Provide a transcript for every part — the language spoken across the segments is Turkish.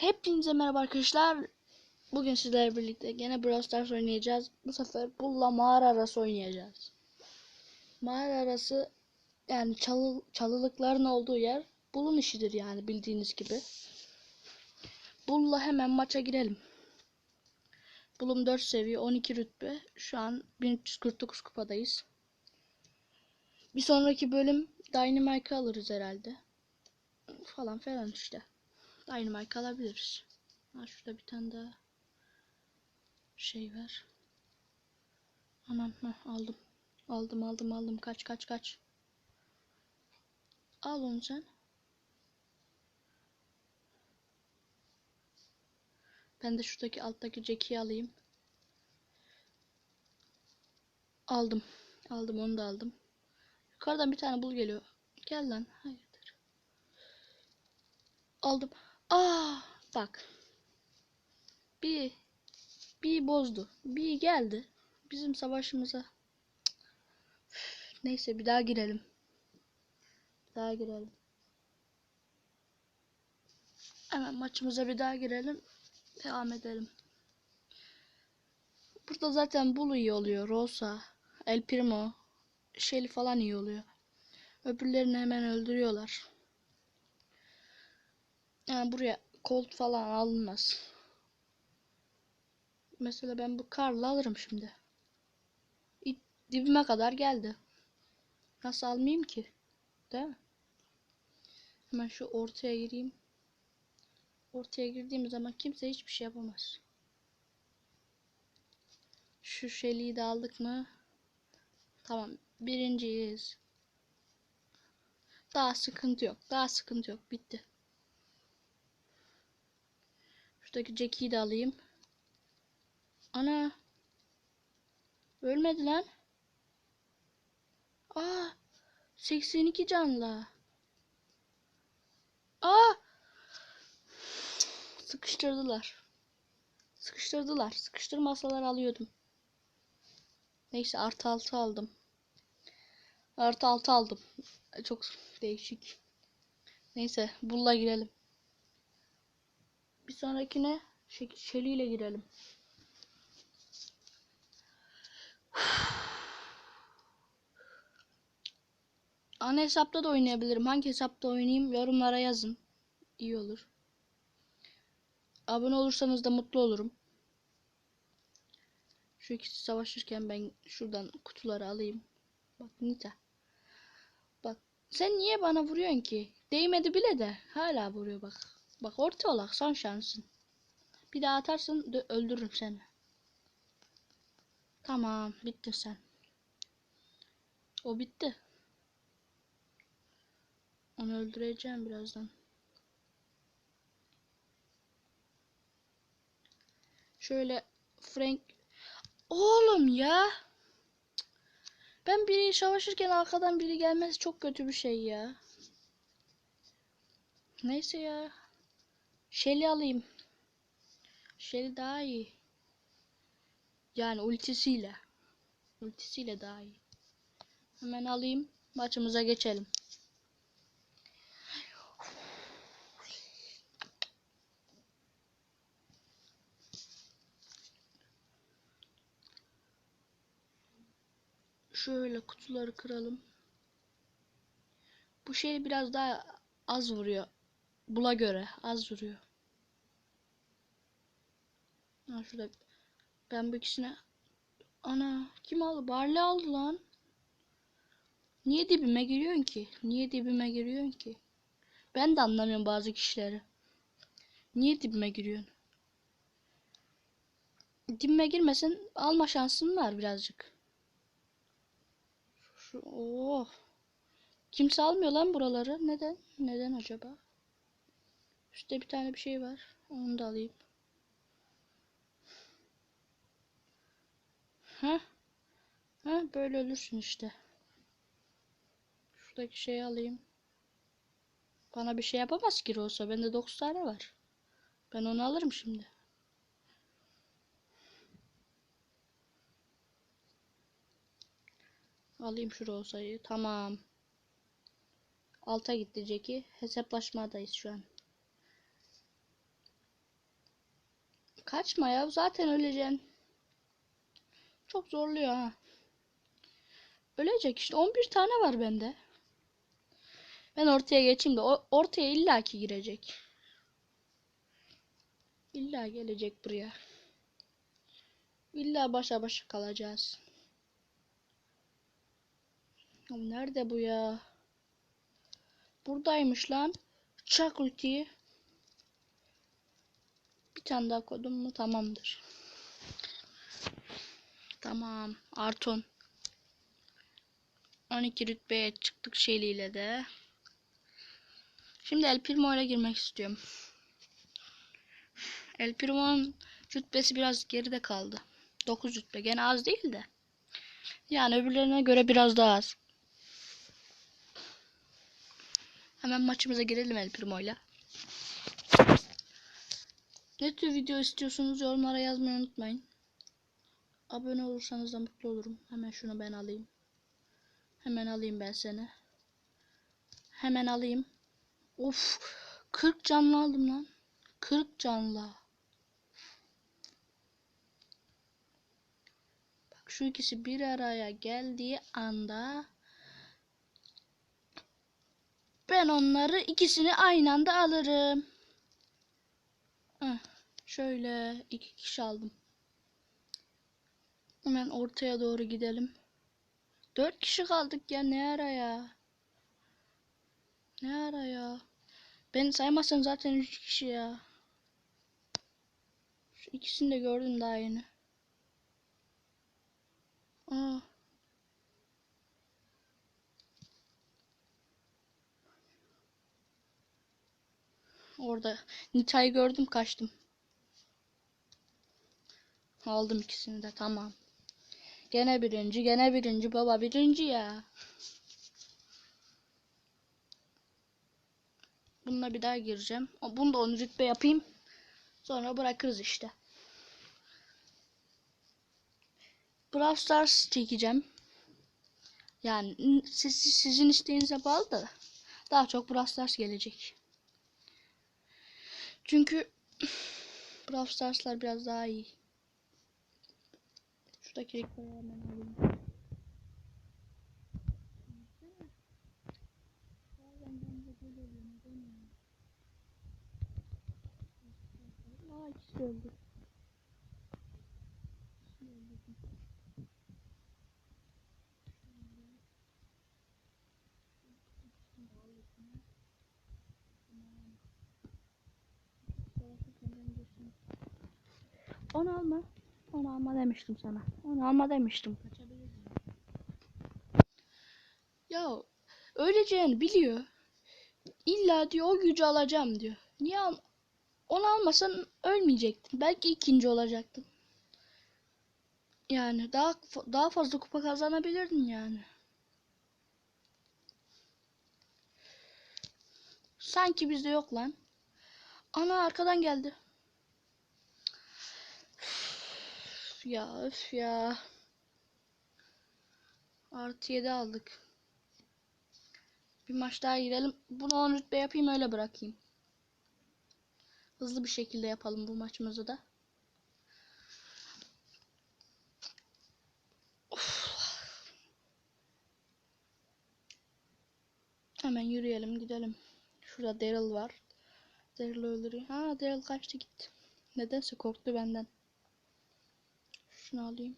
Hepinize merhaba arkadaşlar. Bugün sizlerle birlikte gene Brawl Stars oynayacağız. Bu sefer Bull'la mağara arası oynayacağız. Mağara arası yani çalı, çalılıkların olduğu yer Bull'un işidir yani bildiğiniz gibi. Bull'la hemen maça girelim. Bull'um 4 seviye 12 rütbe. Şu an 1349 kupadayız. Bir sonraki bölüm Dynamite'ı alırız herhalde. Falan falan işte. Dynamite alabiliriz. Ha şurada bir tane daha şey var. Anam heh, aldım. Aldım aldım aldım. Kaç kaç kaç. Al onu sen. Ben de şuradaki alttaki Jack'i alayım. Aldım. Aldım onu da aldım. Yukarıdan bir tane bul geliyor. Gel lan. Hayırdır. Aldım. Aa bak. Bir bir bozdu. Bir geldi. Bizim savaşımıza. Üf, Neyse bir daha girelim. Bir daha girelim. Hemen maçımıza bir daha girelim. Devam edelim. Burada zaten Bulu iyi oluyor. Rosa, El Primo, Shelly falan iyi oluyor. Öbürlerini hemen öldürüyorlar. Yani buraya Colt falan alınmaz. Mesela ben bu Karl'ı alırım şimdi. Dibime kadar geldi. Nasıl almayayım ki? Değil mi? Hemen şu ortaya gireyim. Ortaya girdiğim zaman kimse hiçbir şey yapamaz. Şu Shelly'yi de aldık mı? Tamam. Birinciyiz. Daha sıkıntı yok. Daha sıkıntı yok. Bitti. Şuradaki Jackie'yi de alayım. Ana. Ölmedi lan. Aa. 82 canlı. Aa. Sıkıştırdılar. Sıkıştırdılar. Sıkıştırmasalar alıyordum. Neyse artı altı aldım. Artı altı aldım. Çok değişik. Neyse bulla girelim. Bir sonrakine Shelly ile girelim. Ana hesapta da oynayabilirim. Hangi hesapta oynayayım yorumlara yazın. İyi olur. Abone olursanız da mutlu olurum. Şu ikisi savaşırken ben şuradan kutuları alayım. Bak Nita. Bak sen niye bana vuruyorsun ki? Değmedi bile de hala vuruyor bak. Bak orta olak son şansın. Bir daha atarsın öldürürüm seni. Tamam bittin sen. O bitti. Onu öldüreceğim birazdan. Şöyle Frank Oğlum ya. Ben biri savaşırken arkadan biri gelmesi çok kötü bir şey ya. Neyse ya. Shelly alayım. Shelly daha iyi. Yani ultisiyle. Ultisiyle daha iyi. Hemen alayım. Maçımıza geçelim. Şöyle kutuları kıralım. Bu şey biraz daha az vuruyor. Bula göre az vuruyor. Ha şurada ben bu ikisine ana kim aldı? Barley aldı lan. Niye dibime giriyorsun ki? Niye dibime giriyorsun ki? Ben de anlamıyorum bazı kişileri. Niye dibime giriyorsun? Dibime girmesin alma şansın var birazcık. Şu, oh. Kimse almıyor lan buraları. Neden? Neden acaba? Üstte bir tane bir şey var. Onu da alayım. Ha? Ha böyle ölürsün işte. Şuradaki şeyi alayım. Bana bir şey yapamaz ki olsa. Bende 9 tane var. Ben onu alırım şimdi. Alayım şu Rosa'yı. Tamam. Alta gitti Jackie. Hesaplaşmadayız şu an. Kaçma ya zaten öleceksin. Çok zorluyor ha. Ölecek işte 11 tane var bende. Ben ortaya geçeyim de o ortaya illaki girecek. İlla gelecek buraya. İlla başa başa kalacağız. Nerede bu ya? Buradaymış lan. Çak ultiyi. Bir tane daha kodum mu tamamdır. Tamam. Arton. 12 rütbeye çıktık şeyliyle de. Şimdi El Primo girmek istiyorum. El Primo'nun rütbesi biraz geride kaldı. 9 rütbe. Gene az değil de. Yani öbürlerine göre biraz daha az. Hemen maçımıza girelim El Primo ile. Ne tür video istiyorsunuz yorumlara yazmayı unutmayın. Abone olursanız da mutlu olurum. Hemen şunu ben alayım. Hemen alayım ben seni. Hemen alayım. Of 40 canlı aldım lan. 40 canlı. Bak şu ikisi bir araya geldiği anda ben onları ikisini aynı anda alırım. Heh, şöyle iki kişi aldım. Hemen ortaya doğru gidelim. Dört kişi kaldık ya ne ara ya. Ne ara ya. Beni saymazsan zaten üç kişi ya. Şu ikisini de gördüm daha yeni. Aa. Orada Nita'yı gördüm kaçtım. Aldım ikisini de tamam. Gene birinci, gene birinci baba birinci ya. Bununla bir daha gireceğim. Bunu da 10 rütbe yapayım. Sonra bırakırız işte. Brawl Stars çekeceğim. Yani siz, sizin isteğinize bağlı da daha çok Brawl Stars gelecek. Çünkü Brawl Stars'lar biraz daha iyi. Şuradaki renkleri hemen alayım. Aa ikisi öldü. Onu alma. Onu alma demiştim sana. Onu alma demiştim. Ya öleceğini biliyor. İlla diyor o gücü alacağım diyor. Niye al onu almasan ölmeyecektin. Belki ikinci olacaktın. Yani daha daha fazla kupa kazanabilirdin yani. Sanki bizde yok lan. Ana arkadan geldi. Ya öf ya. Artı 7 aldık. Bir maç daha girelim. Bunu 10 rütbe yapayım öyle bırakayım. Hızlı bir şekilde yapalım bu maçımızı da. Of. Hemen yürüyelim gidelim. Şurada Daryl var. Daryl öldürüyor. Ha Daryl kaçtı gitti. Nedense korktu benden. Şunu alayım.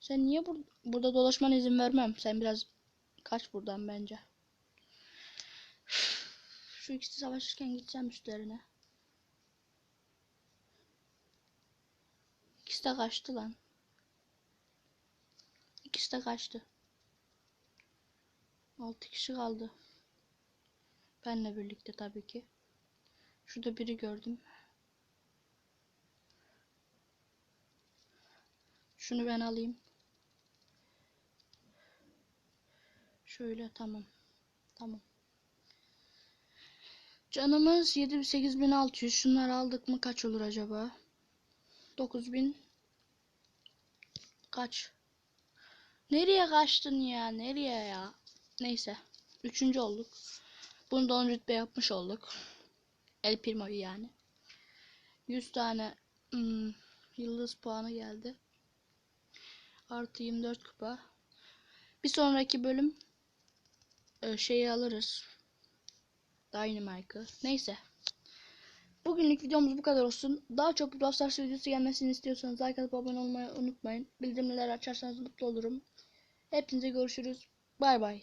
Sen niye bur burada dolaşmana izin vermem. Sen biraz kaç buradan bence. Şu ikisi savaşırken gideceğim üstlerine. İkisi de kaçtı lan. İkisi de kaçtı. Altı kişi kaldı. Benle birlikte tabii ki. Şurada biri gördüm. Şunu ben alayım. Şöyle tamam. Tamam. Canımız 7 8600. Şunları aldık mı kaç olur acaba? 9000 kaç? Nereye kaçtın ya? Nereye ya? Neyse. Üçüncü olduk. Bunu da 10 rütbe yapmış olduk. El Primo'yu yani. 100 tane Hmm, yıldız puanı geldi. Artı 24 kupa. Bir sonraki bölüm e, şeyi alırız. Dynamite'ı. Neyse. Bugünlük videomuz bu kadar olsun. Daha çok Brawl Stars videosu gelmesini istiyorsanız like atıp abone olmayı unutmayın. Bildirimleri açarsanız mutlu olurum. Hepinize görüşürüz. Bay bay.